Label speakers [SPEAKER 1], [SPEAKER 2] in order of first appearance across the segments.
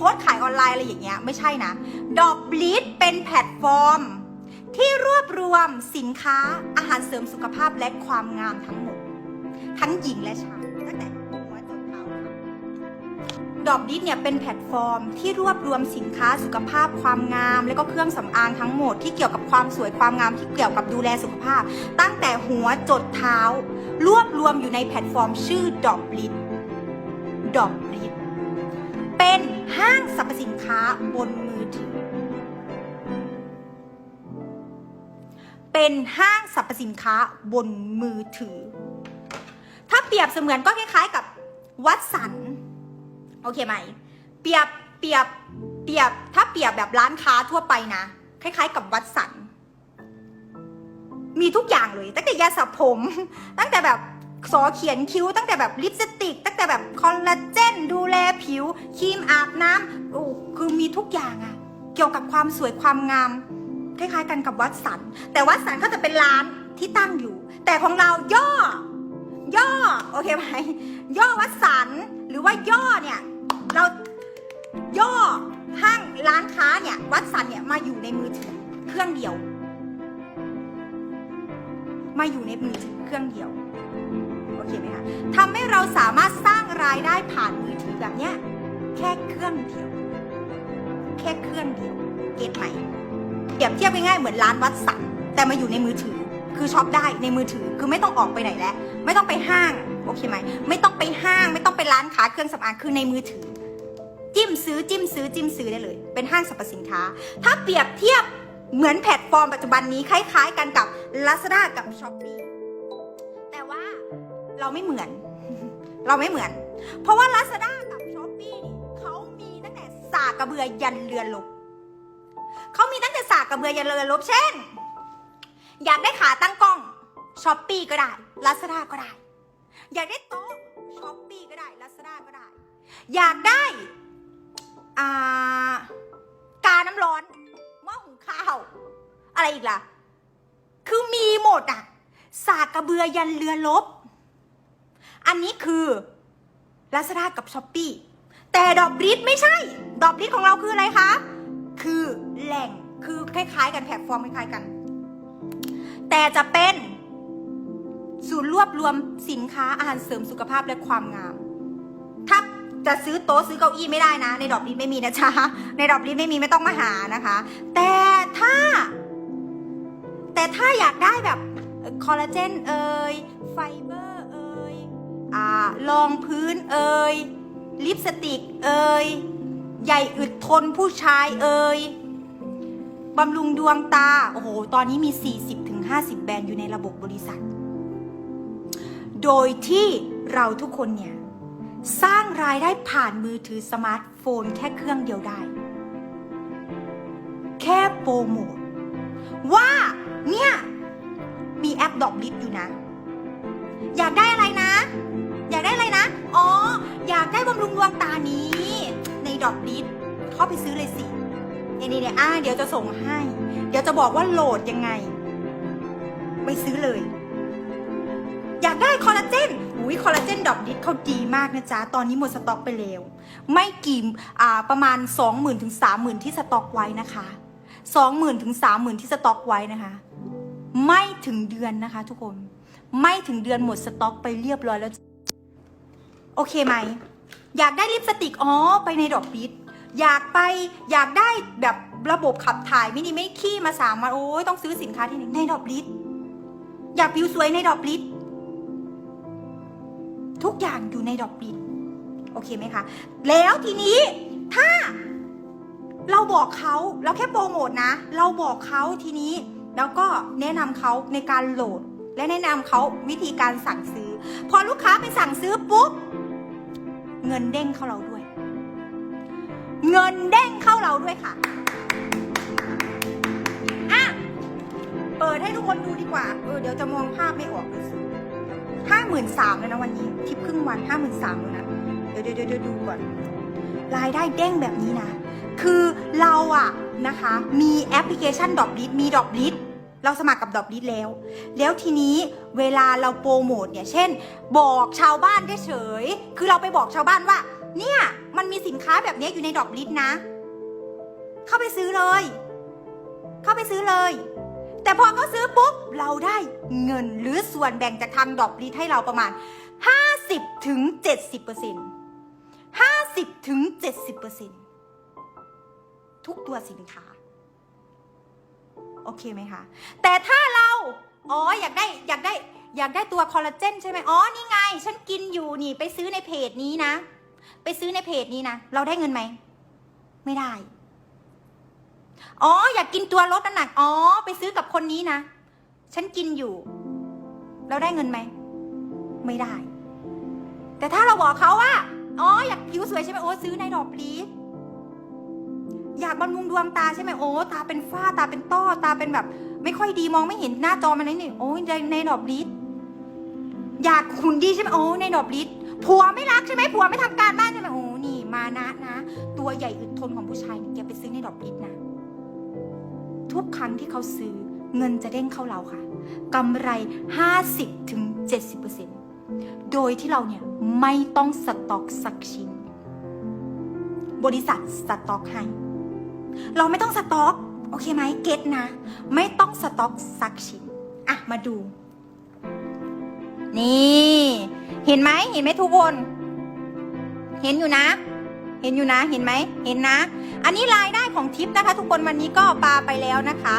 [SPEAKER 1] ค้ดขายออนไลน์อะไรอย่างเงี้ยไม่ใช่นะดอกบลิดเป็นแพลตฟอร์ม ที่รวบรวมสินค้าอาหารเสริมสุขภาพและความงามทั้งหมด ทั้งหญิงและชายตั้งแต่หัวจนเท้าค่ะดอกดิสเนี่ยเป็นแพลตฟอร์ม ที่รวบรวมสินค้าสุขภาพความงาม และก็เครื่องสำอางทั้งหมดที่เกี่ยวกับความสวยความงามที่เกี่ยวกับดูแลสุขภาพ ตั้งแต่หัวจดเท้า รวบรวมอยู่ในแพลตฟอร์มชื่อดอกบลิดดอกบลิด เป็นห้างสรรพสินค้าบนมือถือ เป็นห้างสรรพสินค้าบนมือถือ ถ้าเปรียบเสมือนก็คล้ายๆกับวัดสันโอเคไหม เปรียบ เปรียบ เปรียบ ถ้าเปรียบแบบร้านค้าทั่วไปนะ คล้าย ๆ กับวัดสัน มีทุกอย่างเลย ตั้งแต่ยาสระผม ตั้งแต่แบบ สอเขียนคิ้วตั้งแต่แบบลิปสติก ตั้งแต่แบบคอลลาเจนดูแลผิวครีมอาบน้ำโอ้คือมีทุกอย่างอะเกี่ยวกับความสวยความงามคล้ายๆกันกับวัดสัน แต่วัดสันก็จะเป็นร้านที่ตั้งอยู่ แต่ของเราย่อ ย่อโอเคไหมย่อวัดสันหรือว่าย่อเนี่ยเราย่อห้างร้านค้าเนี่ยวัดสันเนี่ยมาอยู่ในมือถือเครื่องเดียว มาอยู่ในมือถือเครื่องเดียว คไหมคะทำให้เราสามารถสร้างรายได้ผ่านมือถือแบบเนี้ยแค่เครื่องเดียว แค่เครื่องเดียว เก็ตไหมเปรียบเทียบง่ายๆเหมือนร้านวัดสันแต่มาอยู่ในมือถือคือช็อปได้ในมือถือคือไม่ต้องออกไปไหนแล้ว ไม่ต้องไปห้างโอเคไหมไม่ต้องไปห้าง ไม่ต้องไปร้านค้าเครื่องสำอางคือในมือถือ จิ้มซื้อจิ้มซื้อจิ้มซื้อได้เลย เป็นห้างสรรพสินค้า ถ้าเปรียบเทียบเหมือนแพลตฟอร์มปัจจุบันนี้คล้ายๆ กันกับ Lazada กับ s h อ p e e เราไม่เหมือน เราไม่เหมือน เพราะว่า Lazada กับ s h อ p e e นี่เขามีตั้งแต่สากกระเบือยันเรือลบเขามีตั้งแต่สากกระเบือยันเรือลบเช่น อยากได้ขาตั้งกล้องช้อปปีก็ได้ลาซาด้าก็ได้ อยากได้โต๊ะช้อปปีก็ได้ลาซาด้าก็ได้ อยากได้อ่ากาน้ำร้อนหม้อหุงข้าวอะไรอีกล่ะ คือมีหมดอะ สากกระเบือยันเรือลบ อันนี้คือลาซาด้ากับช้อปปีแต่ดอกบริดไม่ใช่ ดอกบริดของเราคืออะไรคะ คือแหล่งคือคล้ายๆ กันแพลตฟอร์มคล้ายๆกัน แต่จะเป็นศูนย์รวบรวมสินค้าอาหารเสริมสุขภาพและความงาม ถ้าจะซื้อโต๊ะซื้อเก้าอี้ไม่ได้นะ ในดอกลินไม่มีนะจ๊ะในดอกลินไม่มีไม่ต้องมาหานะคะ แต่ถ้า แต่ถ้าอยากได้แบบคอลลาเจนเอ่ยไฟ รองพื้นเอ่ยลิปสติกเอ่ยใหญ่อึดทนผู้ชายเอ่ยบำรุงดวงตา โอ้โห ตอนนี้มี 40-50 แบรนด์อยู่ในระบบบริษัท โดยที่เราทุกคนเนี่ย สร้างรายได้ผ่านมือถือสมาร์ทโฟนแค่เครื่องเดียวได้ แค่โปรโมทว่า เนี่ย มีแอปดอกลิสอยู่นะ อยากได้อะไรนะ อยากได้อะไรนะ อ๋อ อยากได้บำรุงดวงตานี้ ในดอกลิสเข้าไปซื้อเลยสินี่นี่เนี่ยอ่าเดี๋ยวจะส่งให้ เดี๋ยวจะบอกว่าโหลดยังไง ไปซื้อเลย อยากได้คอลลาเจนอุ้ยคอลลาเจนดอกดิสเขาดีมากนะจ๊ะ ตอนนี้หมดสต็อกไปแล้ว ไม่กี่อ่าประมาณ 20,000ถึง30,000 ที่สต็อกไว้นะคะ20,000ถึง30,000 ที่สต็อกไว้นะคะ ไม่ถึงเดือนนะคะ ทุกคน ไม่ถึงเดือนหมดสต็อกไปเรียบร้อยแล้ว อเคไหม อยากได้ลิปสติก อ๋อ ไปในดอกดิสอยากไปอยากได้แบบระบบขับถ่ายไม่ดีไม่ขี้มาสามวันโอ้ยต้องซื้อสินค้าที่ไหนในดอกลิตอยากผิวสวยในดอกลิตทุกอย่างอยู่ในดอกลิตโอเคไหมคะ แล้วทีนี้ถ้าเราบอกเขาเราแค่โปรโมทนะ เราบอกเขาทีนี้ แล้วก็แนะนำเขาในการโหลด และแนะนำเขาวิธีการสั่งซื้อ พอลูกค้าไปสั่งซื้อปุ๊บ เงินเด้งเข้าเราด้วย เงินเด้งเข้าเราด้วยค่ะอะ เปิดให้ทุกคนดูดีกว่า เออเดี๋ยวจะมองภาพไม่ออกเลยสิห้าหมื่นสามแล้วนะวันนี้ทิปครึ่งวันห้าหมื่นสามแล้วนะ เดี๋ยวเดี๋ยวเดี๋ยวดูก่อน รายได้เด้งแบบนี้นะ คือเราอะนะคะ มีแอปพลิเคชันดอกลิสมีดอกลิส เราสมัครกับดอกลิสแล้ว แล้วทีนี้เวลาเราโปรโมทเนี่ย เช่น บอกชาวบ้านเฉยๆคือเราไปบอกชาวบ้านว่า เนี่ย มันมีสินค้าแบบนี้อยู่ในดอกลิสต์นะ เข้าไปซื้อเลย เข้าไปซื้อเลย แต่พอเขาซื้อปุ๊บ เราได้เงินหรือส่วนแบ่งจากทางดอกลิสต์ให้เราประมาณ 50ถึง70เปอร์เซ็นต์50ถึง70เปอร์เซ็นต์ทุกตัวสินค้า โอเคไหมคะ แต่ถ้าเรา อ๋อ อยากได้ อยากได้ อยากได้ตัวคอลลาเจนใช่ไหมอ๋อ นี่ไง ฉันกินอยู่นี่ ไปซื้อในเพจนี้นะ ไปซื้อในเพจนี้นะ เราได้เงินไหม ไม่ได้ อ๋อ อยากกินตัวลดน้ำหนัก อ๋อ ไปซื้อกับคนนี้นะ ฉันกินอยู่ เราได้เงินไหม ไม่ได้ แต่ถ้าเราบอกเขาว่า อ๋อ อยากผิวสวยใช่ไหมโอ้ซื้อในดอกลีฟ อยากบำรุงดวงตาใช่ไหมโอ้ตาเป็นฝ้าตาเป็นต้อตาเป็นแบบ ไม่ค่อยดีมองไม่เห็นหน้าจอมันเลยนี่โอ้ยในในดอกลีฟอยากหุ่นดีใช่ไหมโอ้ในดอกลีฟผัวไม่รักใช่ไหมผัวไม่ทำการบ้านใช่ไหมโอ้นี่มานะนะ ตัวใหญ่อึดทนของผู้ชายเนี่ยแกไปซื้อในดอกลีฟนะทุกครั้งที่เขาซื้อเงินจะเด้งเข้าเราค่ะกำไร 50ถึง70%โดยที่เราเนี่ยไม่ต้องสต็อกสักชิ้น บริษัทสต็อกให้ เราไม่ต้องสต็อก โอเคไหมเก็ตนะ ไม่ต้องสต็อกสักชิ้น อะ มาดู นี่ เห็นไหมเห็นไหมทุกคน เห็นอยู่นะ เห็นอยู่นะ เห็นไหม เห็นนะ อันนี้รายได้ของทิปนะคะ ทุกคนวันนี้ก็ปาไปแล้วนะคะ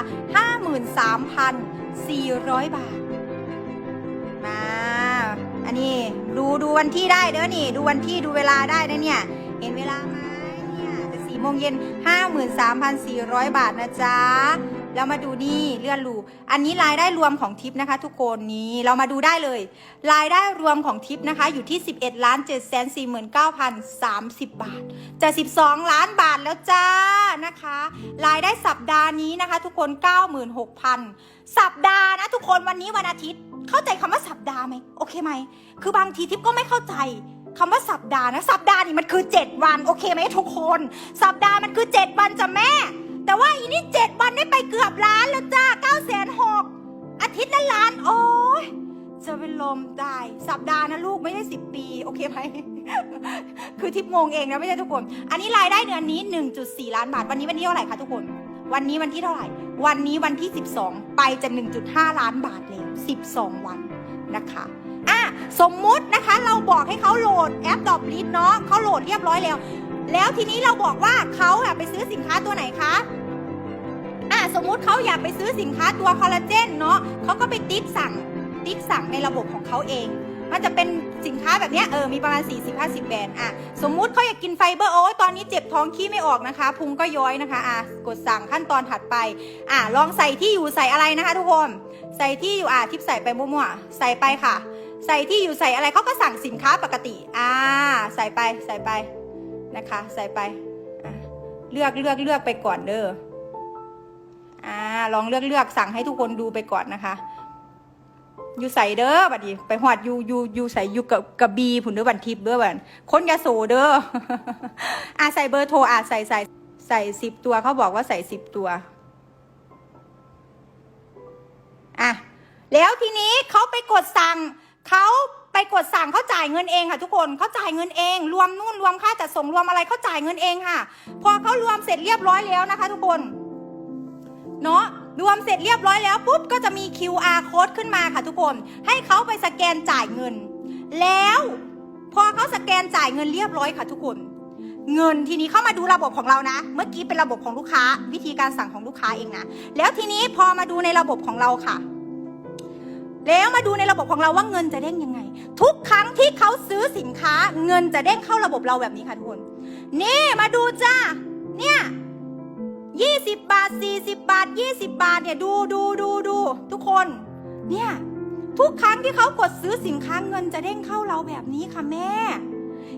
[SPEAKER 1] 53,400 บาท มา อันนี้ดูดูวันที่ได้เด้อนี่ ดูวันที่ดูเวลาได้นะเนี่ย เห็นเวลา โมงเย็น 53,400 บาทนะจ๊ะเรามาดูนี่เลื่อนรูอันนี้รายได้รวมของทิปนะคะ ทุกคนนี้เรามาดูได้เลย รายได้รวมของทิปนะคะ อยู่ที่ 11ล้าน7 4 9 0 30 บาท จะ 12 ล้านบาทแล้วจ้านะคะ รายได้สัปดาห์นี้นะคะ ทุกคน 96,000 สัปดาห์นะทุกคนวันนี้วันอาทิตย์ เข้าใจคำว่าสัปดาห์ไหมโอเคไหมคือบางทีทิปก็ไม่เข้าใจ คำว่าสัปดาห์นะ สัปดาห์นี่มันคือ 7 วัน โอเคไหมทุกคน สัปดาห์มันคือ 7 วันจ้ะแม่ แต่ว่าอีนี่7วันได้ไปเกือบล้านแล้วจ้า9 6 0 0 0อาทิตย์ละล้านโอ้ยจะเป็นลมได้สัปดาห์นะลูกไม่ใช่10ปี โอเคไหม คือทิปงงเองนะไม่ใช่ทุกคน อันนี้รายได้เดือนนี้ 1.4 ล้านบาท วันนี้วันที่เท่าไหร่คะทุกคน วันนี้วันที่เท่าไหร่ วันนี้วันที่ 12 ไปจะ 1.5 ล้านบาทแล้ว 12 วันนะคะ สมมุตินะคะเราบอกให้เขาโหลดแอปดอบลิสเนาะเขาโหลดเรียบร้อยแล้ว แล้วทีนี้เราบอกว่าเขาอะไปซื้อสินค้าตัวไหนคะอะสมมุติเขาอยากไปซื้อสินค้าตัวคอลลาเจนเนาะเขาก็ไปติ๊กสั่งติ๊กสั่งในระบบของเขาเอง มันจะเป็นสินค้าแบบเนี้ยเออมีประมาณ 40-50 แบรนด์อะสมมุติเขาอยากกินไฟเบอร์โอ้ตอนนี้เจ็บท้องขี้ไม่ออกนะคะ พุงก็ย้อยนะคะอะกดสั่งขั้นตอนถัดไปอะลองใส่ที่อยู่ใส่อะไรนะคะ ทุกคนใส่ที่อยู่อะทิปใส่ไปมั่วๆใส่ไปค่ะ ใส่ที่อยู่ใส่อะไรเขาก็สั่งสินค้าปกติ อ่า ใส่ไปใส่ไปนะคะ ใส่ไปเลือกเลือกเลือกไปก่อนเด้ออ่าลองเลือกเลือกสั่งให้ทุกคนดูไปก่อนนะคะอยู่ใส่เด้อบัดนี้ไปหอดอยู่อยู่อยู่ใส่อยู่กับกับบีผุนเด้อบันทิพย์เด้อบันคนยาโสเด้ออ่าใส่เบอร์โทรอ่าใส่ใส่ใส่สิบตัวเขาบอกว่าใส่สิบตัวอะแล้วทีนี้เขาไปกดสั่ง เขาไปกดสั่งเขาจ่ายเงินเองค่ะ ทุกคนเขาจ่ายเงินเอง รวมนู่นรวมค่าจัดส่งรวมอะไรเขาจ่ายเงินเองค่ะ พอเขารวมเสร็จเรียบร้อยแล้วนะคะ ทุกคนเนาะรวมเสร็จเรียบร้อยแล้วปุ๊บก็จะมี QR code ขึ้นมาค่ะทุกคน ให้เขาไปสแกนจ่ายเงิน แล้วพอเขาสแกนจ่ายเงินเรียบร้อยค่ะทุกคน เงินทีนี้เข้ามาดูระบบของเรานะ เมื่อกี้เป็นระบบของลูกค้า วิธีการสั่งของลูกค้าเองนะแล้วทีนี้พอมาดูในระบบของเราค่ะ แล้วมาดูในระบบของเราว่าเงินจะเด้งยังไง ทุกครั้งที่เขาซื้อสินค้า เงินจะเด้งเข้าระบบเราแบบนี้ค่ะทุกคน นี่มาดูจ้าเนี่ยยี่สิบบาทสี่สิบบาทยี่สิบาทเนี่ยดูดูดูดูทุกคน เนี่ย ทุกครั้งที่เขากดซื้อสินค้าเงินจะเด้งเข้าเราแบบนี้ค่ะแม่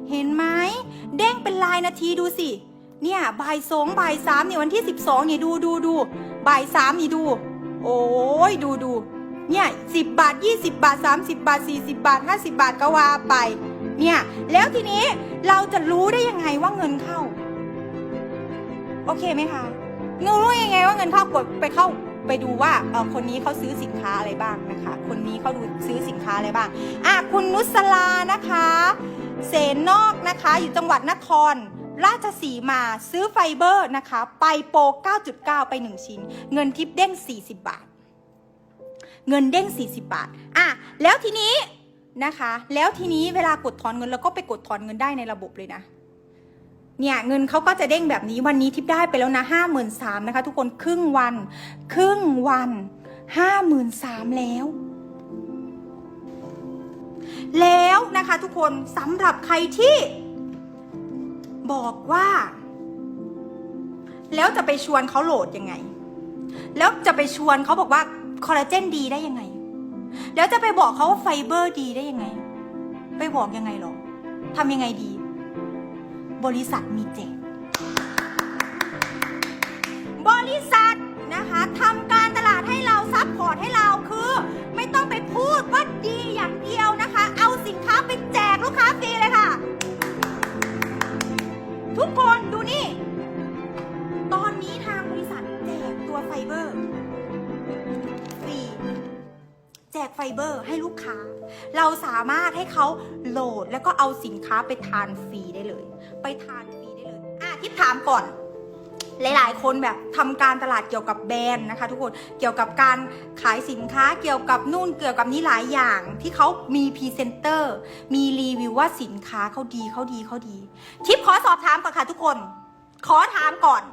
[SPEAKER 1] เห็นไหมเด้งเป็นลายนาทีดูสิเนี่ยบ่ายสองบ่ายสามเนี่ยวันที่สิบสองเนี่ยดูดูดูบ่ายสามนี่ดู โอ้ยดูดู เนี่ยสิบบาทยี่สิบาทสามสิบาทสี่สิบาทห้าสิบาทก็ว่าไป เนี่ย แล้วทีนี้เราจะรู้ได้ยังไงว่าเงินเข้า โอเคไหมคะเงินรู้ยังไงว่าเงินเข้ากดไปเข้าไปดูว่าเออคนนี้เขาซื้อสินค้าอะไรบ้างนะคะ คนนี้เขาดูซื้อสินค้าอะไรบ้างอะคุณนุสลานะคะ เสนนอกนะคะ อยู่จังหวัดนครราชสีมาซื้อไฟเบอร์นะคะ ไปโปร 9.9 ไป 1 ชิ้น เงินทิปเด้ง 40 บาท เงินเด้ง 40 บาทอะแล้วทีนี้นะคะ แล้วทีนี้เวลากดถอนเงินเราก็ไปกดถอนเงินได้ในระบบเลยนะเนี่ยเงินเขาก็จะเด้งแบบนี้วันนี้ทิปได้ไปแล้วนะห้าหมื่นสามนะคะ ทุกคนครึ่งวัน ครึ่งวันห้าหมื่นสามแล้ว แล้วนะคะทุกคนสำหรับใครที่บอกว่า แล้วจะไปชวนเขาโหลดยังไง แล้วจะไปชวนเขาบอกว่า คอลลาเจนดีได้ยังไง แล้วจะไปบอกเขาว่าไฟเบอร์ดีได้ยังไง ไปบอกยังไงหรอทำยังไงดี บริษัทมีแจกบริษัทนะคะทำการตลาดให้เราซัพพอร์ตให้เราคือ ไม่ต้องไปพูดว่าดีอย่างเดียวนะคะ เอาสินค้าไปแจกลูกค้าฟรีเลยค่ะ ทุกคนดูนี่ กไฟเบอร์ให้ลูกค้า เราสามารถให้เขาโหลดแล้วก็เอาสินค้าไปทานฟรีได้เลย ไปทานฟรีได้เลย อะทิปถามก่อน หลายๆ คนแบบทำการตลาดเกี่ยวกับแบรนด์นะคะ ทุกคน เกี่ยวกับการขายสินค้า เกี่ยวกับนู่น เกี่ยวกับนี้หลายอย่าง ที่เขามีพรีเซนเตอร์ มีรีวิวว่าสินค้าเขาดีเขาดีเขาดี ทิปขอสอบถามก่อนค่ะทุกคน ขอถามก่อน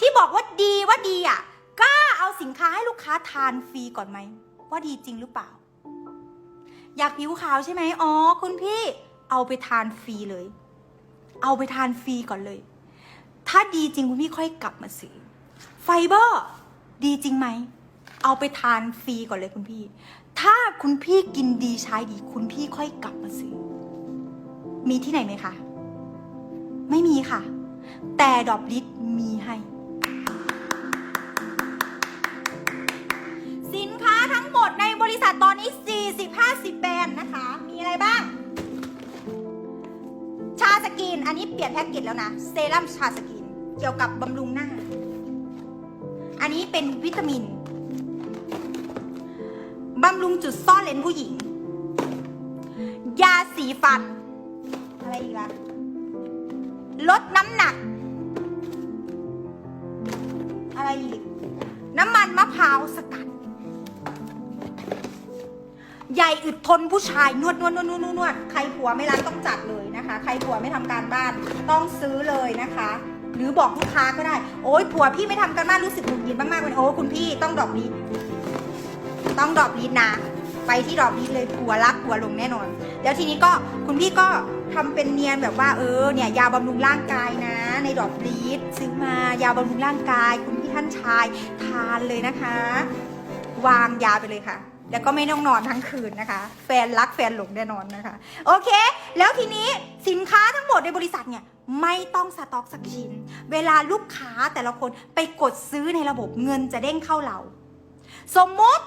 [SPEAKER 1] ที่บอกว่าดีว่าดีอะกล้าเอาสินค้าให้ลูกค้าทานฟรีก่อนไหม ว่าดีจริงหรือเปล่า อยากผิวขาวใช่ไหมอ๋อคุณพี่เอาไปทานฟรีเลย เอาไปทานฟรีก่อนเลย ถ้าดีจริงคุณพี่ค่อยกลับมาซื้อไฟเบอร์ดีจริงไหม เอาไปทานฟรีก่อนเลยคุณพี่ ถ้าคุณพี่กินดีใช้ดี คุณพี่ค่อยกลับมาซื้อ มีที่ไหนไหมคะ ไม่มีค่ะ แต่ดอบลิทมีให้ บริษัทตอนนี้ 40-50 แบรนด์นะคะ มีอะไรบ้าง ชาสกิน อันนี้เปลี่ยนแพ็กเกจแล้วนะ เซรั่มชาสกิน เกี่ยวกับบำรุงหน้า อันนี้เป็นวิตามิน บำรุงจุดซ่อนเลนผู้หญิง ยาสีฟัน อะไรอีกล่ะ ลดน้ำหนัก อะไรอีก น้ำมันมะพร้าวสกัด ใหญ่อึดทนผู้ชายนวดนวดนวดนวดนวดนวดใครผัวไม่รักต้องจัดเลยนะคะ ใครผัวไม่ทำการบ้านต้องซื้อเลยนะคะ หรือบอกลูกค้าก็ได้ โอ้ยผัวพี่ไม่ทำการบ้านรู้สึกหงุดหงิดมากๆเลยโอ้คุณพี่ต้องดอกลีดต้องดอกลีดนะไปที่ดอกลีดเลยผัวรักผัวลงแน่นอนแล้วทีนี้ก็คุณพี่ก็ทำเป็นเนียนแบบว่าเออเนี่ยยาบำรุงร่างกายนะ ในดอกลีดซื้อมายาบำรุงร่างกาย คุณพี่ท่านชายทานเลยนะคะ วางยาไปเลยค่ะ แล้วก็ไม่ต้องนอนทั้งคืนนะคะ แฟนรักแฟนหลงแน่นอนนะคะ โอเค แล้วทีนี้สินค้าทั้งหมดในบริษัทเนี่ยไม่ต้องสต็อกสักชิ้น เวลาลูกค้าแต่ละคนไปกดซื้อในระบบเงินจะเด้งเข้าเรา สมมติ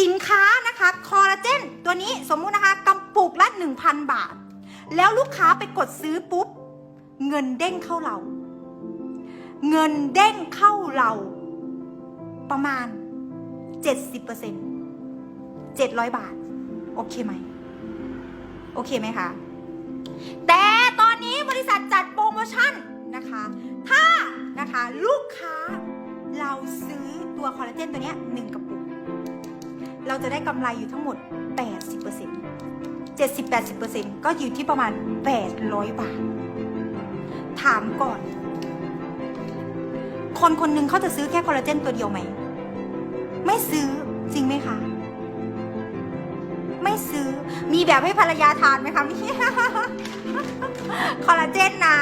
[SPEAKER 1] สินค้านะคะคอลลาเจนตัวนี้สมมุตินะคะกำปุกละ 1,000 บาท แล้วลูกค้าไปกดซื้อปุ๊บ เงินเด้งเข้าเรา เงินเด้งเข้าเราประมาณ 70% 700 บาท โอเคไหม โอเคไหมคะ แต่ตอนนี้บริษัทจัดโปรโมชั่นนะคะ ถ้านะคะลูกค้าเราซื้อตัวคอลลาเจนตัวนี้หนึ่งกระปุก เราจะได้กำไรอยู่ทั้งหมด 80% 70-80%ก็อยู่ที่ประมาณ 800 บาท ถามก่อน คนคนหนึ่งเขาจะซื้อแค่คอลลาเจนตัวเดียวไหม ไม่ซื้อจริงไหมคะ ไม่ซื้อ มีแบบให้ภรรยาทานไหมคะเนี่คอลลาเจนนะ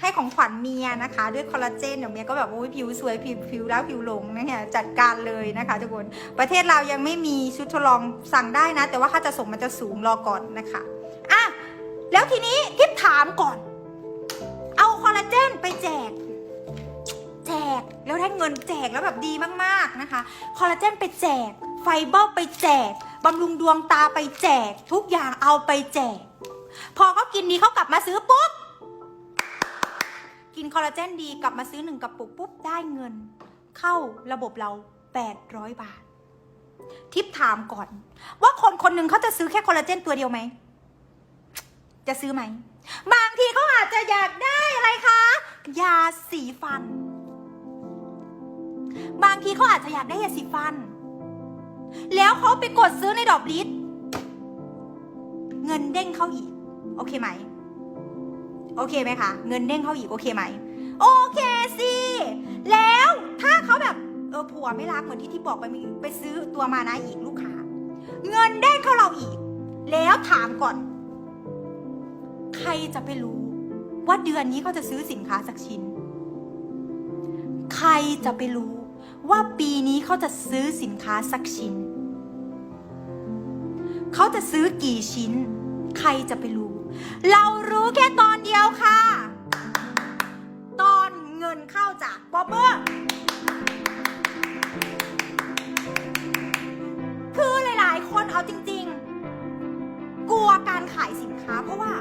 [SPEAKER 1] ให้ของขวัญเมียนะคะ ด้วยคอลลาเจนเดี๋ยวเมียก็แบบโอ้ยผิวสวยผิวผิวแล้วผิวหลงนะเนี่ยจัดการเลยนะคะทุกคนประเทศเรายังไม่มีชุดทดลองสั่งได้นะ แต่ว่าค่าจะส่งมันจะสูงรอก่อนนะคะอะแล้วทีนี้ทิปถามก่อน เอาคอลลาเจนไปแจกแจกแล้วได้เงินแจกแล้วแบบดีมากๆนะคะ คอลลาเจนไปแจก ไฟเบอร์ไปแจกบำรุงดวงตาไปแจก ทุกอย่างเอาไปแจก พอเขากินดีเขากลับมาซื้อปุ๊บ กินคอลลาเจนดีกลับมาซื้อหนึ่งกระปุกปุ๊บได้เงิน เข้าระบบเรา 800 บาท ทิปถามก่อน ว่าคนคนหนึ่งเขาจะซื้อแค่คอลลาเจนตัวเดียวไหม จะซื้อไหม บางทีเขาอาจจะอยากได้อะไรคะ ยาสีฟัน บางทีเขาอาจจะอยากได้ยาสีฟัน แล้วเขาไปกดซื้อในดอกลิสเงินเด้งเข้าอีก โอเคไหม โอเคไหมคะ เงินเด้งเข้าอีกโอเคไหม โอเคสิ แล้วถ้าเขาแบบเออผัวไม่รักเหมือนที่ที่บอกไปมีไปซื้อตัวมานะอีกลูกค้า เงินเด้งเข้าเราอีก แล้วถามก่อน ใครจะไปรู้ ว่าเดือนนี้เขาจะซื้อสินค้าสักชิ้น ใครจะไปรู้ ว่าปีนี้เขาจะซื้อสินค้าสักชิ้น เขาจะซื้อกี่ชิ้น ใครจะไปรู้ เรารู้แค่ตอนเดียวค่ะ ตอนเงินเข้าจากป๊อปเปอร์คือหลาย ๆ คนเอาจริง ๆ กลัวการขายสินค้าเพราะว่า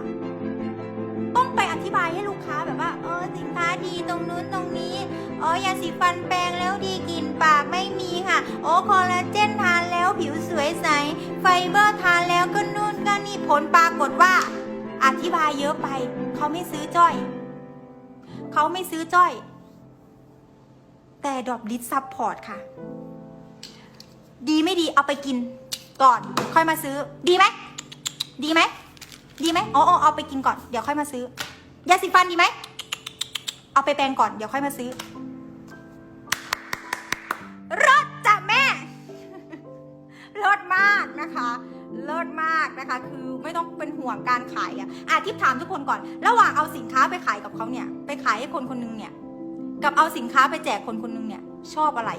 [SPEAKER 1] ต้องไปอธิบายให้ลูกค้าแบบว่า เออสินค้าดีตรงนู้นตรงนี้ อ๋อยาสีฟันแปรงแล้วดีกลิ่นปากไม่มีค่ะ โอ้คอลลาเจนทานแล้วผิวสวยใส ไฟเบอร์ทานแล้วก็นู่นก็นี่ผลปรากฏว่า อธิบายเยอะไป เขาไม่ซื้อจ้อย เขาไม่ซื้อจ้อย แต่ดรอปลิสซับพอร์ตค่ะ ดีไม่ดีเอาไปกิน ก่อน ค่อยมาซื้อ ดีไหมดีไหมดีไหมอ๋อเอาไปกินก่อน เดี๋ยวค่อยมาซื้อ ยาสีฟันดีไหม เอาไปแปรงก่อน เดี๋ยวค่อยมาซื้อ นะคะเลิศมากนะคะ คือไม่ต้องเป็นห่วงการขายอะอะทิปถามทุกคนก่อน ระหว่างเอาสินค้าไปขายกับเขาเนี่ย ไปขายให้คนคนนึงเนี่ย กับเอาสินค้าไปแจกคนคนนึงเนี่ย ชอบอะไร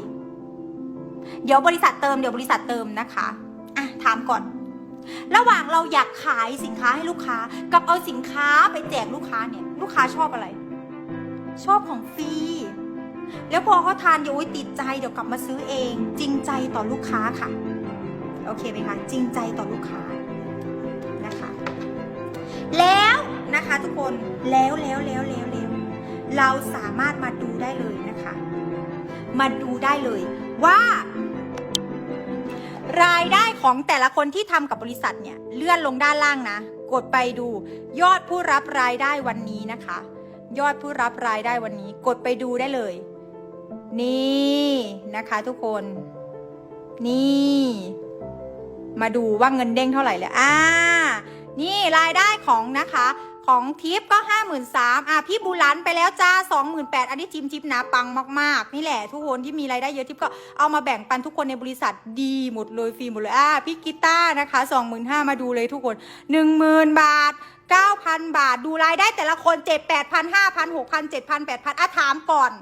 [SPEAKER 1] เดี๋ยวบริษัทเติมเดี๋ยวบริษัทเติมนะคะอะถามก่อน ระหว่างเราอยากขายสินค้าให้ลูกค้า กับเอาสินค้าไปแจกลูกค้าเนี่ย ลูกค้าชอบอะไร ชอบของฟรีแล้วพอเขาทานเดี๋ยวโอ๊ยติดใจเดี๋ยวกลับมาซื้อเอง จริงใจต่อลูกค้าค่ะ โอเคไหมคะจริงใจต่อลูกค้านะคะ แล้วนะคะทุกคนแล้วแล้วแล้วแล้วแล้วเราสามารถมาดูได้เลยนะคะ มาดูได้เลยว่า รายได้ของแต่ละคนที่ทำกับบริษัทเนี่ยเลื่อนลงด้านล่างนะ กดไปดูยอดผู้รับรายได้วันนี้นะคะ ยอดผู้รับรายได้วันนี้ กดไปดูได้เลย นี่นะคะทุกคน นี่ มาดูว่าเงินเด้งเท่าไหร่เลยอ่า นี่รายได้ของนะคะ ของทิปก็ห้าหมื่นสามอะพี่บูรันไปแล้วจ้าสองหมื่นแปดอันนี้จิมทิปนะปังมากๆ นี่แหละทุกคนที่มีรายได้เยอะทิปก็เอามาแบ่งปันทุกคนในบริษัทดีหมดเลยฟรีหมดเลยอะพี่กีตาร์นะคะสองหมื่นห้ามาดูเลยทุกคนหนึ่งหมื่นบาทเก้าพันบาทดูรายได้แต่ละคนเจ็ดแปดพันห้าพันหกพันเจ็ดพันแปดพันอะถามก่อน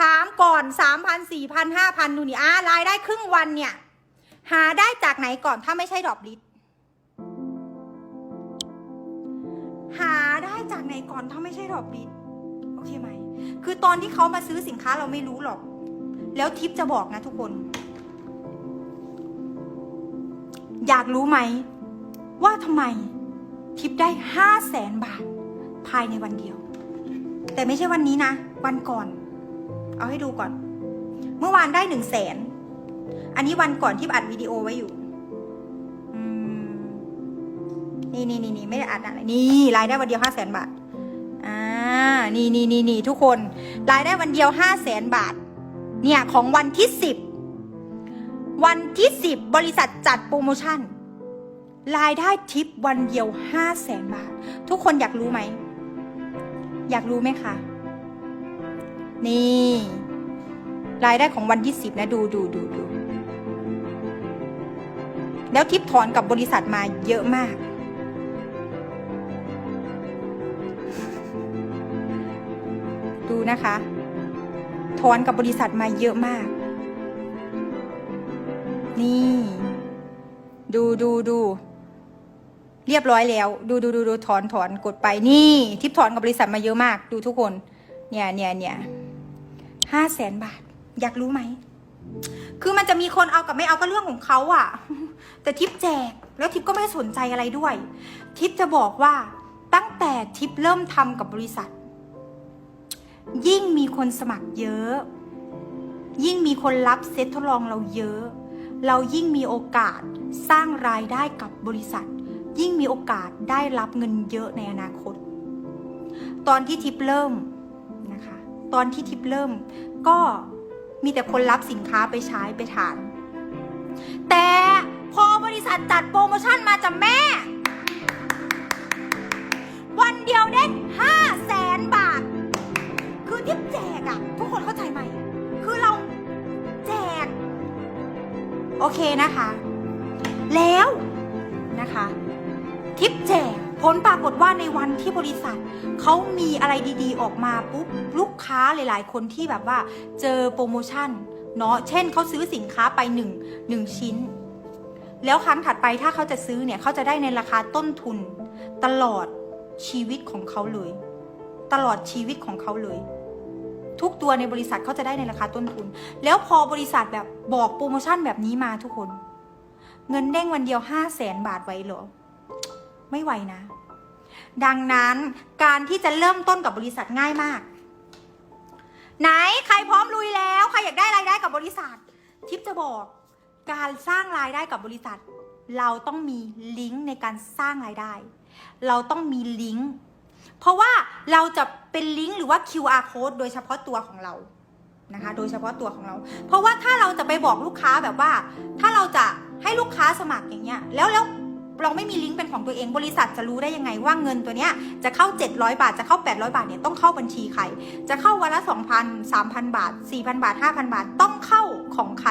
[SPEAKER 1] ถามก่อนสามพันสี่พันห้าพันดูนี่อะรายได้ครึ่งวันเนี่ย หาได้จากไหนก่อนถ้าไม่ใช่ดอปลิสหาได้จากไหนก่อนถ้าไม่ใช่ดอปลิสโอเคไหม คือตอนที่เขามาซื้อสินค้าเราไม่รู้หรอก แล้วทิปจะบอกนะทุกคน อยากรู้ไหม ว่าทำไมทิปได้ห้าแสนบาท ภายในวันเดียว แต่ไม่ใช่วันนี้นะ วันก่อน เอาให้ดูก่อน เมื่อวานได้หนึ่งแสน อันนี้วันก่อนที่อัดวิดีโอไว้อยู่นี่นี่นี่นี่ไม่ได้อัดอะไรนี่รายได้วันเดียวห้าแสนบาท อ่า นี่นี่นี่นี่ทุกคน รายได้วันเดียวห้าแสนบาท เนี่ยของวันที่สิบ วันที่สิบบริษัทจัดโปรโมชั่น รายได้ทิปวันเดียวห้าแสนบาท ทุกคนอยากรู้ไหม อยากรู้ไหมคะ นี่ รายได้ของวันที่สิบนะดูดูดูดู แล้วทิปถอนกับบริษัทมาเยอะมาก ดูนะคะ ถอนกับบริษัทมาเยอะมาก นี่ ดูดูดูเรียบร้อยแล้ว ดูดูดูดูถอนถอนกดไปนี่ ทิปถอนกับบริษัทมาเยอะมาก ดูทุกคน เนี่ยเนี่ยเนี่ยห้าแสนบาท อยากรู้ไหม คือมันจะมีคนเอากับไม่เอาก็เรื่องของเขาอะแต่ทิปแจกแล้วทิปก็ไม่สนใจอะไรด้วย ทิปจะบอกว่าตั้งแต่ทิปเริ่มทำกับบริษัท ยิ่งมีคนสมัครเยอะ ยิ่งมีคนรับเซตทดลองเราเยอะ เรายิ่งมีโอกาสสร้างรายได้กับบริษัท ยิ่งมีโอกาสได้รับเงินเยอะในอนาคต ตอนที่ทิปเริ่มนะคะ ตอนที่ทิปเริ่มก็ มีแต่คนรับสินค้าไปใช้ไปทาน แต่พอบริษัทจัดโปรโมชั่นมาจากแม่ วันเดียวได้ห้าแสนบาท คือทิปแจกอะทุกคนเข้าใจไหม คือเราแจก โอเคนะคะ แล้วนะคะ ทิปแจก ผลปรากฏว่าในวันที่บริษัทเขามีอะไรดีๆ ออกมาปุ๊บลูกค้าหลาย ๆ คนที่แบบว่าเจอโปรโมชั่นเนาะเช่นเขาซื้อสินค้าไปหนึ่งหนึ่งชิ้น แล้วครั้งถัดไปถ้าเขาจะซื้อเนี่ยเขาจะได้ในราคาต้นทุน ตลอดชีวิตของเขาเลย ตลอดชีวิตของเขาเลย ทุกตัวในบริษัทเขาจะได้ในราคาต้นทุน แล้วพอบริษัทแบบบอกโปรโมชั่นแบบนี้มาทุกคน เงินเด้งวันเดียวห้าแสนบาทไว้เหรอ ไม่ไหวนะ ดังนั้นการที่จะเริ่มต้นกับบริษัทง่ายมาก ไหนใครพร้อมลุยแล้วใครอยากได้รายได้กับบริษัท ทิปจะบอก การสร้างรายได้กับบริษัท เราต้องมีลิงก์ในการสร้างรายได้ เราต้องมีลิงก์เพราะว่าเราจะเป็นลิงก์หรือว่า QR code โดยเฉพาะตัวของเรานะคะโดยเฉพาะตัวของเรา เพราะว่าถ้าเราจะไปบอกลูกค้าแบบว่า ถ้าเราจะให้ลูกค้าสมัครอย่างเงี้ย แล้วแล้ว เราไม่มีลิงก์เป็นของตัวเองบริษัทจะรู้ได้ยังไงว่าเงินตัวเนี้ยจะเข้า 700 บาทจะเข้า 800 บาทเนี่ยต้องเข้าบัญชีใคร จะเข้าวันละ 2,000 3,000 บาท 4,000 บาท 5,000 บาทต้องเข้าของใคร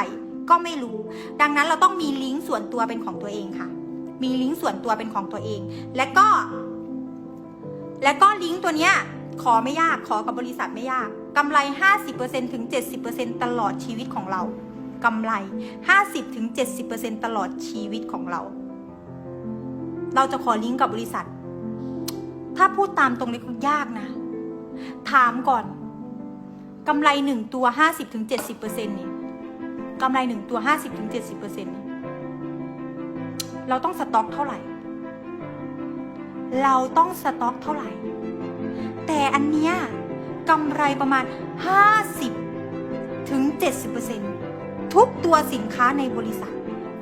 [SPEAKER 1] ก็ไม่รู้ ดังนั้นเราต้องมีลิงก์ส่วนตัวเป็นของตัวเองค่ะ มีลิงก์ส่วนตัวเป็นของตัวเอง และก็ และก็ลิงก์ตัวเนี้ยขอไม่ยากขอกับบริษัทไม่ยากกำไร 50%ถึง 70%ตลอดชีวิตของเรากำไร 50ถึง70%ตลอดชีวิตของเรา เราจะขอลิงก์กับบริษัท ถ้าพูดตามตรงเลยคือยากนะ ถามก่อนกำไรหนึ่งตัว50ถึง70%เนี่ยกำไรหนึ่งตัว50ถึง70%เนี่ยเราต้องสต็อกเท่าไหร่ เราต้องสต็อกเท่าไหร่ แต่อันเนี้ยกำไรประมาณ50ถึง70%ทุกตัวสินค้าในบริษัท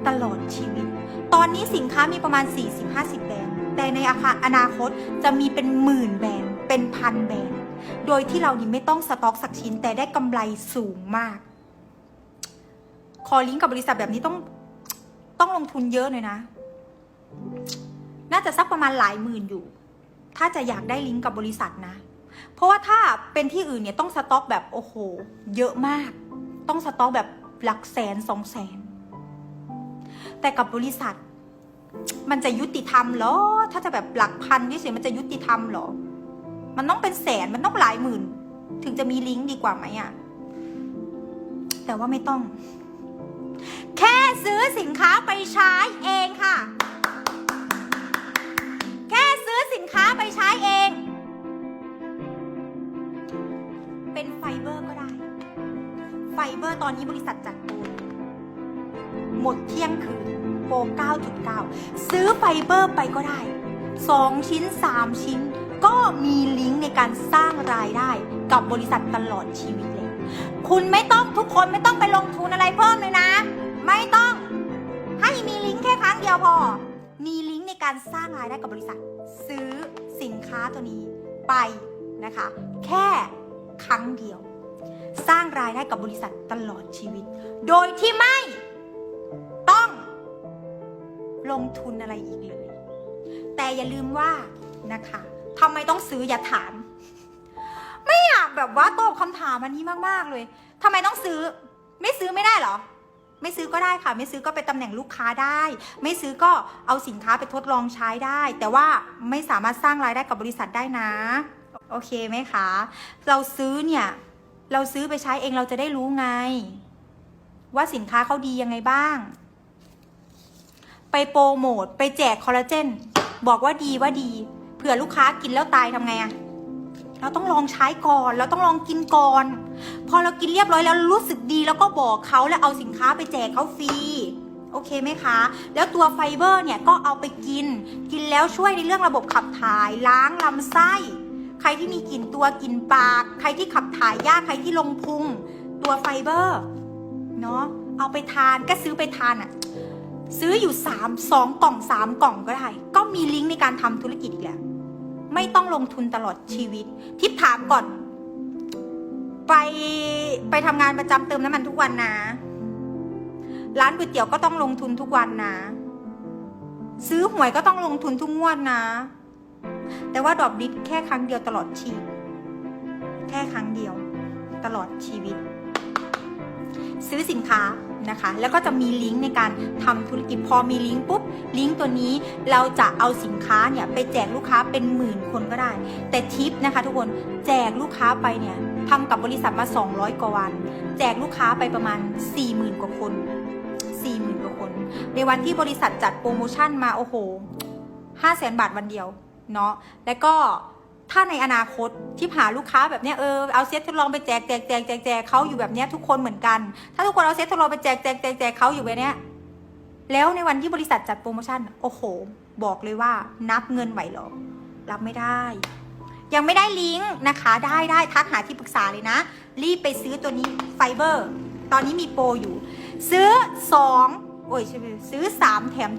[SPEAKER 1] ตลอดชีวิต ตอนนี้สินค้ามีประมาณ 40-50 แบรนด์ แต่ในอาคารอนาคตจะมีเป็นหมื่นแบรนด์ เป็นพันแบรนด์ โดยที่เรานี่ไม่ต้องสต็อกสักชิ้น แต่ได้กำไรสูงมากขอลิงก์กับบริษัทแบบนี้ต้องต้องลงทุนเยอะหน่อยนะ น่าจะสักประมาณหลายหมื่นอยู่ ถ้าจะอยากได้ลิงก์กับบริษัทนะ เพราะว่าถ้าเป็นที่อื่นเนี่ยต้องสต็อกแบบโอ้โห เยอะมาก ต้องสต็อกแบบหลักแสนสองแสน แต่กับบริษัท มันจะยุติธรรมเหรอ ถ้าจะแบบหลักพันนี่สิมันจะยุติธรรมเหรอ มันต้องเป็นแสนมันต้องหลายหมื่น ถึงจะมีลิงก์ดีกว่าไหมอะแต่ว่าไม่ต้อง แค่ซื้อสินค้าไปใช้เองค่ะ แค่ซื้อสินค้าไปใช้เอง เป็นไฟเบอร์ก็ได้ ไฟเบอร์ตอนนี้บริษัทจัด หมดเที่ยงคืนโปร9.9 ซื้อไฟเบอร์ไปก็ได้ 2 ชิ้น 3 ชิ้น ก็มีลิงก์ในการสร้างรายได้กับบริษัทตลอดชีวิตเลย คุณไม่ต้องทุกคนไม่ต้องไปลงทุนอะไรเพิ่มเลยนะ ไม่ต้อง ให้มีลิงก์แค่ครั้งเดียวพอ มีลิงก์ในการสร้างรายได้กับบริษัท ซื้อสินค้าตัวนี้ไปนะคะ แค่ครั้งเดียว สร้างรายได้กับบริษัทตลอดชีวิต โดยที่ไม่ งทุนอะไรอีกเลย แต่อย่าลืมว่านะคะทำไมต้องซื้ออย่าถาม ไม่อยากแบบว่าตอบคำถามอันนี้มากๆเลยทำไมต้องซื้อ ไม่ซื้อไม่ได้เหรอ ไม่ซื้อก็ได้ค่ะ ไม่ซื้อก็ไปตำแหน่งลูกค้าได้ ไม่ซื้อก็เอาสินค้าไปทดลองใช้ได้ แต่ว่าไม่สามารถสร้างรายได้กับบริษัทได้นะ โอเคไหมคะ เราซื้อเนี่ย เราซื้อไปใช้เองเราจะได้รู้ไง ว่าสินค้าเขาดียังไงบ้าง ไปโปรโมทไปแจกคอลลาเจนบอกว่าดีว่าดีเผื่อลูกค้ากินแล้วตายทำไงอะเราต้องลองใช้ก่อน เราต้องลองกินก่อน พอเรากินเรียบร้อยแล้วรู้สึกดีแล้วก็บอกเขาแล้วเอาสินค้าไปแจกเขาฟรีโอเคไหมคะ แล้วตัวไฟเบอร์เนี่ยก็เอาไปกิน กินแล้วช่วยในเรื่องระบบขับถ่าย ล้างลำไส้ ใครที่มีกลิ่นตัวกลิ่นปาก ใครที่ขับถ่ายยาก ใครที่ลงพุง ตัวไฟเบอร์ เนาะ เอาไปทานก็ซื้อไปทานอะ่ะ ซื้ออยู่สามสองกล่องสามกล่องก็ได้ ก็มีลิงก์ในการทำธุรกิจอีกแล้ว ไม่ต้องลงทุนตลอดชีวิต ทิปถามก่อน ไปไปทำงานประจำเติมน้ำมันทุกวันนะ ร้านก๋วยเตี๋ยวก็ต้องลงทุนทุกวันนะ ซื้อหวยก็ต้องลงทุนทุกงวดนะ แต่ว่าดอกดิบแค่ครั้งเดียวตลอดชีวิต แค่ครั้งเดียว ตลอดชีวิต ซื้อสินค้า นะคะ แล้วก็จะมีลิงก์ในการทำธุรกิจพอมีลิงก์ปุ๊บลิงก์ตัวนี้เราจะเอาสินค้าเนี่ยไปแจกลูกค้าเป็นหมื่นคนก็ได้ แต่ทิปนะคะ ทุกคนแจกลูกค้าไปเนี่ยทำกับบริษัทมา 200 กว่าวัน แจกลูกค้าไปประมาณ 40,000 กว่าคน 40,000 กว่าคน ในวันที่บริษัทจัดโปรโมชั่นมาโอ้โห500,000 บาทวันเดียวเนาะแล้วก็ ถ้าในอนาคตที่หาลูกค้าแบบเนี้ยเออเอาเซตทดลองไปแจกแจกแจกแจกแจกเขาอยู่แบบเนี้ยทุกคนเหมือนกัน ถ้าทุกคนเอาเซตทดลองไปแจกแจกแจกแจกเขาอยู่แบบเนี้ยแล้วในวันที่บริษัทจัดโปรโมชั่นโอ้โห บอกเลยว่านับเงินไหวหรอ รับไม่ได้ ยังไม่ได้ลิงก์นะคะ ได้ได้ทักหาที่ปรึกษาเลยนะ รีบไปซื้อตัวนี้ไฟเบอร์ตอนนี้มีโปรอยู่ ซื้อ 2 โอ้ยใช่ไหมซื้อ 3 แถม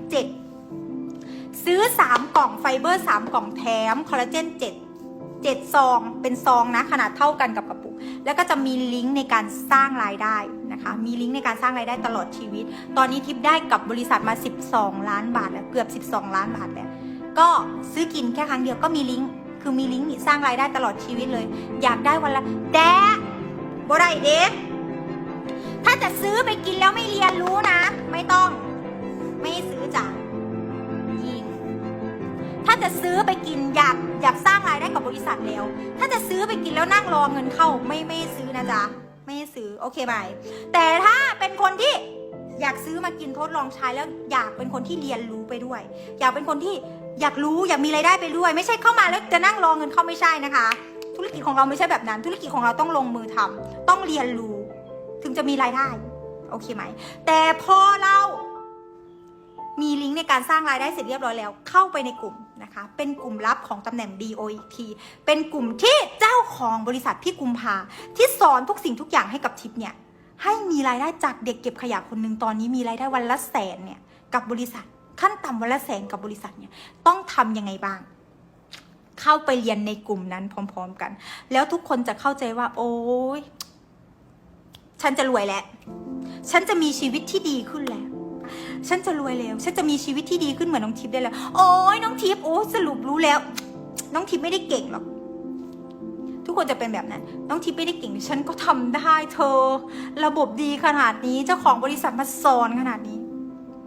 [SPEAKER 1] 7 ซื้อ 3 กล่องไฟเบอร์ 3 กล่องแถมคอลลาเจน 7 7 ซอง เป็นซองนะขนาดเท่ากันกับกระปุก แล้วก็จะมีลิงก์ในการสร้างรายได้นะคะ มีลิงก์ในการสร้างรายได้ตลอดชีวิต ตอนนี้ทิปได้กับบริษัทมา 12 ล้านบาทแล้วเกือบ 12 ล้านบาทแล้ว ก็ซื้อกินแค่ครั้งเดียวก็มีลิงก์คือมีลิงก์สร้างรายได้ตลอดชีวิตเลย อยากได้วันละแต่บ่ได้เด็กถ้าจะซื้อไปกินแล้วไม่เรียนรู้นะ ไม่ต้อง ไม่ซื้อจ้ะ จะซื้อไปกินอยากอยากสร้างรายได้กับบริษัทแล้ว ถ้าจะซื้อไปกินแล้วนั่งรอเงินเข้าไม่ไม่ซื้อนะจ๊ะไม่ซื้อโอเคไหมแต่ถ้าเป็นคนที่อยากซื้อมากินทดลองใช้แล้วอยากเป็นคนที่เรียนรู้ไปด้วย อยากเป็นคนที่อยากรู้อยากมีรายได้ไปด้วย ไม่ใช่เข้ามาแล้วจะนั่งรอเงินเข้าไม่ใช่นะคะ ธุรกิจของเราไม่ใช่แบบนั้น ธุรกิจของเราต้องลงมือทำต้องเรียนรู้ ถึงจะมีรายได้โอเคไหม แต่พอเรา มีลิงก์ในการสร้างรายได้เสร็จเรียบร้อยแล้ว เข้าไปในกลุ่มนะคะ เป็นกลุ่มลับของตำแหน่ง BO อีกทีเป็นกลุ่มที่เจ้าของบริษัทพี่กุมภาที่สอนทุกสิ่งทุกอย่างให้กับทิปเนี่ยให้มีรายได้จากเด็กเก็บขยะคนหนึ่งตอนนี้มีรายได้วันละแสนเนี่ยกับบริษัทขั้นต่ำวันละแสนกับบริษัทเนี่ยต้องทำยังไงบ้าง เข้าไปเรียนในกลุ่มนั้นพร้อม ๆ กัน แล้วทุกคนจะเข้าใจว่า โอ้ยฉันจะรวยแล้ว ฉันจะมีชีวิตที่ดีขึ้นแล้ว ฉันจะรวยแล้ว ฉันจะมีชีวิตที่ดีขึ้นเหมือนน้องทิพย์ได้แล้ว โอ้ยน้องทิพย์โอ้สรุปรู้แล้ว น้องทิพย์ไม่ได้เก่งหรอก ทุกคนจะเป็นแบบนั้น น้องทิพย์ไม่ได้เก่ง ฉันก็ทำได้เธอ ระบบดีขนาดนี้ เจ้าของบริษัทมาสอนขนาดนี้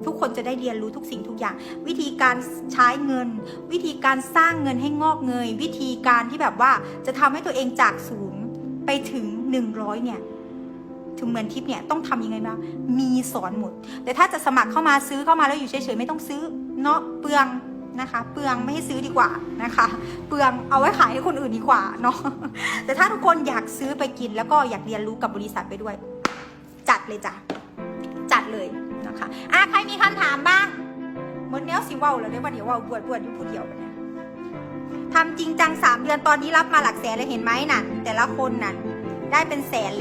[SPEAKER 1] ทุกคนจะได้เรียนรู้ทุกสิ่งทุกอย่าง วิธีการใช้เงิน วิธีการสร้างเงินให้งอกเงย วิธีการที่แบบว่าจะทำให้ตัวเองจากศูนย์ไปถึงหนึ่งร้อยเนี่ย ถึงเหมือนทิปเนี่ยต้องทำยังไงบ้างมีสอนหมด แต่ถ้าจะสมัครเข้ามาซื้อเข้ามาแล้วอยู่เฉยๆไม่ต้องซื้อเนาะเปลืองนะคะ เปลืองไม่ให้ซื้อดีกว่านะคะ เปลืองเอาไว้ขายให้คนอื่นดีกว่าเนาะแต่ถ้าทุกคนอยากซื้อไปกินแล้วก็อยากเรียนรู้กับบริษัทไปด้วย จัดเลยจ้ะจัดเลยนะคะอะใครมีคำถามบ้างเหมือนแนวสิเว่าแล้วเนี่ยวันเดียวว่าบวดบวดอยู่ผู้เดียวไปเนี่ยทำจริงจังสามเดือนตอนนี้รับมาหลักแสนเลยเห็นไหมนั่นแต่ละคนนั่นได้เป็นแสนเลย